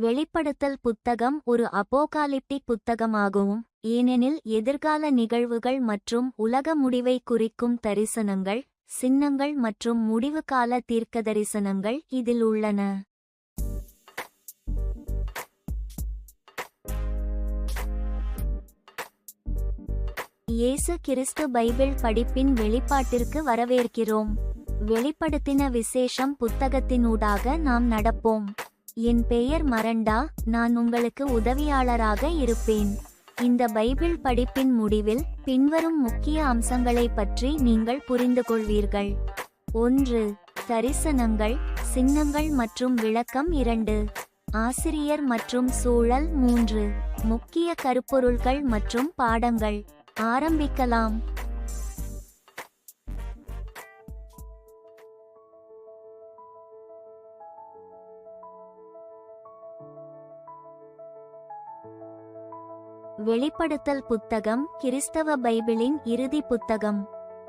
வெளிப்படுத்தல் புத்தகம் ஒரு அபோகாலிப்டிக் புத்தகமாகும். ஏனெனில் எதிர்கால நிகழ்வுகள் மற்றும் உலக முடிவை குறிக்கும் தரிசனங்கள் சின்னங்கள் மற்றும் முடிவுகால தீர்க்க தரிசனங்கள் இதில் உள்ளன. இயேசு கிறிஸ்து பைபிள் படிப்பின் வெளிப்பாட்டிற்கு வரவேற்கிறோம். வெளிப்படுத்தின விசேஷம் புத்தகத்தினூடாக நாம் நடப்போம். என் பெயர் மரண்டா நான் உங்களுக்கு உதவியாளராக இருப்பேன். இந்த பைபிள் படிப்பின் முடிவில் பின்வரும் முக்கிய அம்சங்களைப் பற்றி நீங்கள் புரிந்து கொள்வீர்கள். ஒன்று தரிசனங்கள் சின்னங்கள் மற்றும் விளக்கம். இரண்டு ஆசிரியர் மற்றும் சூழல். மூன்று முக்கிய கருப்பொருள்கள் மற்றும் பாடங்கள். ஆரம்பிக்கலாம். வெளிப்படுத்தல் புத்தகம் கிறிஸ்தவ பைபிளின் இறுதி புத்தகம்.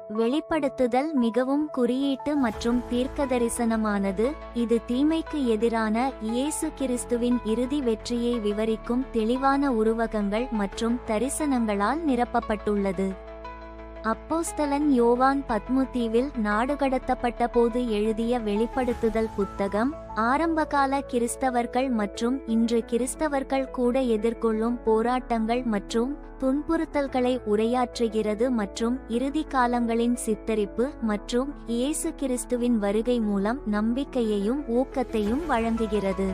வெளிப்படுத்துதல் மிகவும் குறியீட்டு மற்றும் தீர்க்கதரிசனமானது. இது தீமைக்கு எதிரான இயேசு கிறிஸ்துவின் இறுதி வெற்றியை விவரிக்கும் தெளிவான உருவகங்கள் மற்றும் தரிசனங்களால் நிரப்பப்பட்டுள்ளது. அப்போஸ்தலன் யோவான் பத்முதீவில் நாடுகடத்தப்பட்ட போது எழுதிய வெளிப்படுத்துதல் புத்தகம் ஆரம்பகால கிறிஸ்தவர்கள் மற்றும் இன்று கிறிஸ்தவர்கள் கூட எதிர்கொள்ளும் போராட்டங்கள் மற்றும் துன்புறுத்தல்களை உரையாற்றுகிறது மற்றும் இறுதி காலங்களின் சித்தரிப்பு மற்றும் இயேசு கிறிஸ்துவின் வருகை மூலம் நம்பிக்கையையும் ஊக்கத்தையும் வழங்குகிறது.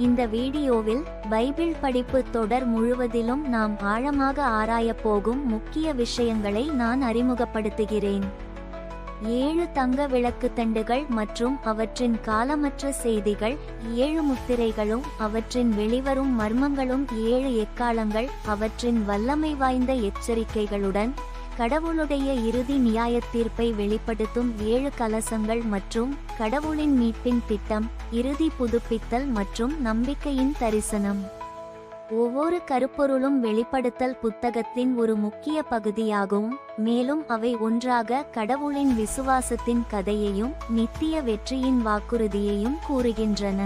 இந்த வீடியோவில் பைபிள் படிப்பு தொடர் முழுவதிலும் நாம் ஆழமாக ஆராயப் போகும் முக்கிய விஷயங்களை நான் அறிமுகப்படுத்துகிறேன். ஏழு தங்க விளக்கு தண்டுகள் மற்றும் அவற்றின் காலமற்ற செய்திகள் ஏழு முத்திரைகளும் அவற்றின் வெளிவரும் மர்மங்களும் ஏழு எக்காலங்கள் அவற்றின் வல்லமை வாய்ந்த எச்சரிக்கைகளுடன் கடவுளுடைய இறுதி நியாய தீர்ப்பை வெளிப்படுத்தும் ஏழு கலசங்கள் மற்றும் கடவுளின் மீட்பின் திட்டம் இறுதி புதுப்பித்தல் மற்றும் நம்பிக்கையின் தரிசனம். ஒவ்வொரு கருப்பொருளும் வெளிப்படுத்தல் புத்தகத்தின் ஒரு முக்கிய பகுதியாகும் மேலும் அவை ஒன்றாக கடவுளின் விசுவாசத்தின் கதையையும் நித்திய வெற்றியின் வாக்குறுதியையும் கூறுகின்றன.